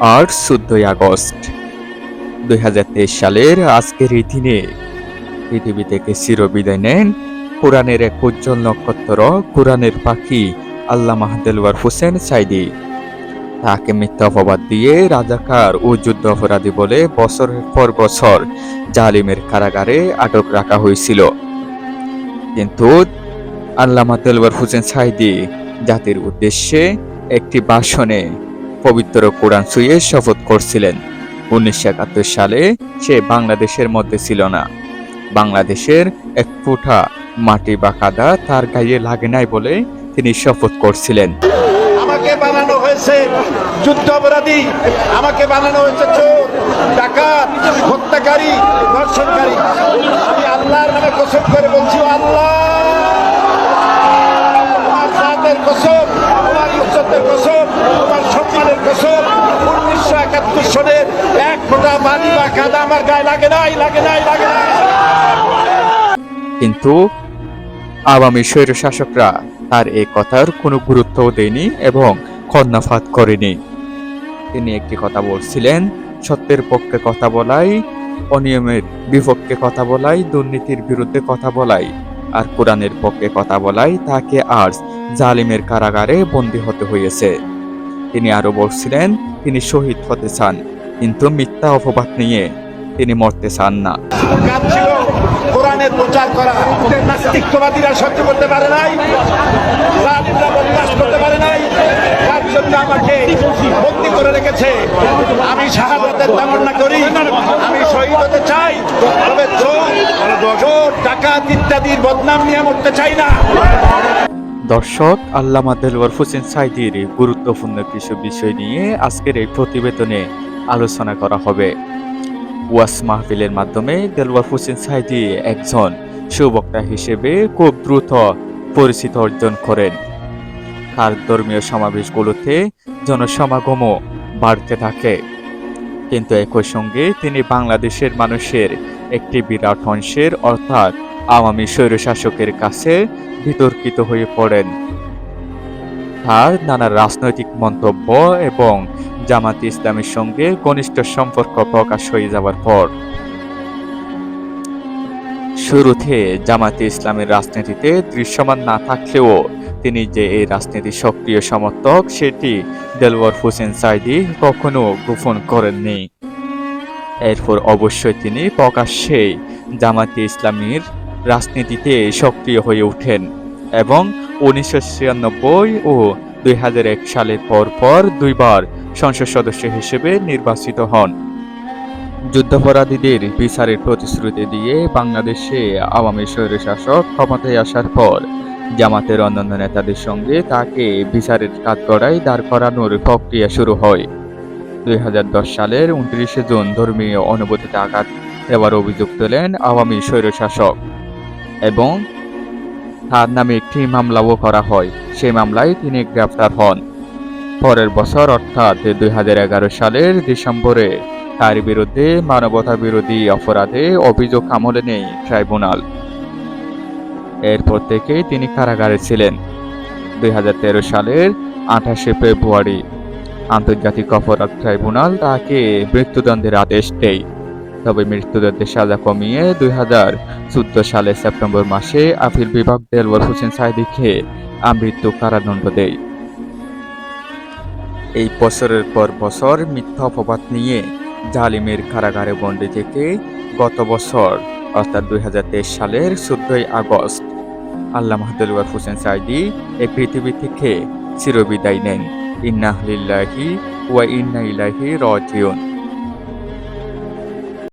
আর চোদ্দই আগস্ট। দুই হাজার তেইশ সালের আজকের এই দিনে পৃথিবী থেকে চিরবিদায় নেন কোরআনের এক উজ্জ্বল নক্ষত্র, কোরআনের পাখি আল্লাহ মাহদেলওয়ার হোসেন সাইদি তাকে মিথ্যা অপবাদ দিয়ে রাজাকার ও যুদ্ধ অপরাধী বলে বছরের পর বছর জালিমের কারাগারে আটক রাখা হয়েছিল। কিন্তু আল্লামা দেলওয়ার হোসেন সাইদি জাতির উদ্দেশ্যে একটি ভাষণে পবিত্র কোরআন ছুঁয়ে শপথ করছিলেন। উনিশশো একাত্তর সালে সে বাংলাদেশের মধ্যে ছিল না। বাংলাদেশের এক ফুটা মাটি বা কাদা তার গায়ে লাগে নাই বলে তিনি শপথ করছিলেন। আমাকে বানানো হয়েছে যুদ্ধ অপরাধী। আমাকে বানানো হয়েছে চোর, ডাকাত, হত্যাকারী, ধর্ষণকারী। আল্লাহর নামে কসম করে আমার গায়ে লাগে নাই লাগে নাই, লাগে কিন্তু আওয়ামী স্বৈর শাসকরা তার এই কথার কোনো গুরুত্বও দেয়নি এবং কর্ণাফাত করেনি। তিনি একটি কথা বলছিলেন, সত্যের পক্ষে কথা বলাই, অনিয়মের বিপক্ষে কথা বলাই, দুর্নীতির বিরুদ্ধে কথা বলাই, আর কোরআনের পক্ষে কথা বলাই, তাকে আজ জালিমের কারাগারে বন্দী হতে হয়েছে তিনি আরও বলছিলেন, তিনি শহীদ হতে চান, কিন্তু মিথ্যা অপবাদ নিয়ে তিনি মরতে চান না। কোরআনের প্রচার করা। নাস্তিকবাদীরা সহ্য করতে পারে নাই। করতে পারে নাই। তার জন্য আমাকে বন্দি করে রেখেছে আমি শাহাদতের তামান্না করি। আমি শহীদ হতে চাই। তবে চোর চোর ডাকাত ইত্যাদির বদনাম নিয়ে মরতে চাই না। দর্শক আল্লামা দেলওয়ার হোসেন সাইদির গুরুত্বপূর্ণ কিছু বিষয় নিয়ে আজকের এই প্রতিবেদনে আলোচনা করা হবে। ওয়াস মাহফিলের মাধ্যমে দেলওয়ার হোসেন সাইদি একজন সুবক্তা হিসেবে খুব দ্রুত পরিচিত অর্জন করেন। তার ধর্মীয় সমাবেশগুলোতে জনসমাগমও বাড়তে থাকে। কিন্তু একই সঙ্গে তিনি বাংলাদেশের মানুষের একটি বিরাট অংশের, অর্থাৎ আওয়ামী স্বৈরশাসকের কাছে বিতর্কিত হয়ে পড়েন। তার নানা রাজনৈতিক মন্তব্য এবং জামাত ইসলামের সঙ্গে ঘনিষ্ঠ সম্পর্ক প্রকাশ হয়ে যাওয়ার পর শুরুতে জামাতে ইসলামের রাজনীতিতে দৃশ্যমান না থাকলেও তিনি যে এই রাজনীতির সক্রিয় সমর্থক, সেটি দেলওয়ার হোসেন সাইদি কখনো গোপন করেননি। এরপর অবশ্যই তিনি প্রকাশ্যে জামাতে ইসলামীর রাজনীতিতে সক্রিয় হয়ে ওঠেন এবং উনিশশো ছিয়ানব্বই ও দুই হাজার এক সালের পর পর দুইবার সংসদ সদস্য হিসেবে নির্বাচিত হন। যুদ্ধাপরাধীদের বিচারের প্রতিশ্রুতি দিয়ে বাংলাদেশে আওয়ামী স্বৈরশাসক ক্ষমতায় আসার পর জামাতের অন্যান্য নেতাদের সঙ্গে তাকে বিচারের কাঠগড়ায় দাঁড় করানোর প্রক্রিয়া শুরু হয়। দুই হাজার দশ সালের উনত্রিশে জুন ধর্মীয় অনুভূতিতে আঘাত দেওয়ার অভিযোগ তোলেন আওয়ামী স্বৈরশাসক এবং তার নামে একটি মামলাও করা হয়। সেই মামলায় তিনি গ্রেফতার হন। পরের বছর, অর্থাৎ দুই হাজার এগারো সালের ডিসেম্বরে, তার বিরুদ্ধে মানবতা বিরোধী অপরাধে অভিযোগ আমলে নেই ট্রাইব্যুনাল। এরপর থেকে তিনি কারাগারে ছিলেন। দুই হাজার তেরো সালের আঠাশে ফেব্রুয়ারি, আন্তর্জাতিক অপরাধ ট্রাইব্যুনাল তাকে মৃত্যুদণ্ডের আদেশ দেয়। তবে মৃত্যুদণ্ডের সাজা কমিয়ে দুই হাজার চোদ্দ সালে সেপ্টেম্বর মাসে আপিল বিভাগ দেলওয়ার হোসেন সাইদিকে আমৃত্যু কারাদণ্ড দেয় এই বছরের পর বছর মিথ্যা অপবাদ নিয়ে জালিমের কারাগারে বন্দী থেকে গত বছর, অর্থাৎ দুই হাজার তেইশ সালের চোদ্দই আগস্ট, আল্লাহ মাহদুল্লাহ হোসেন সাইদি এই পৃথিবী থেকে চিরবিদায় নেন। ইন্নাহলিল্লাহি ওয়া ইন্না ইলাহি রাজিউন।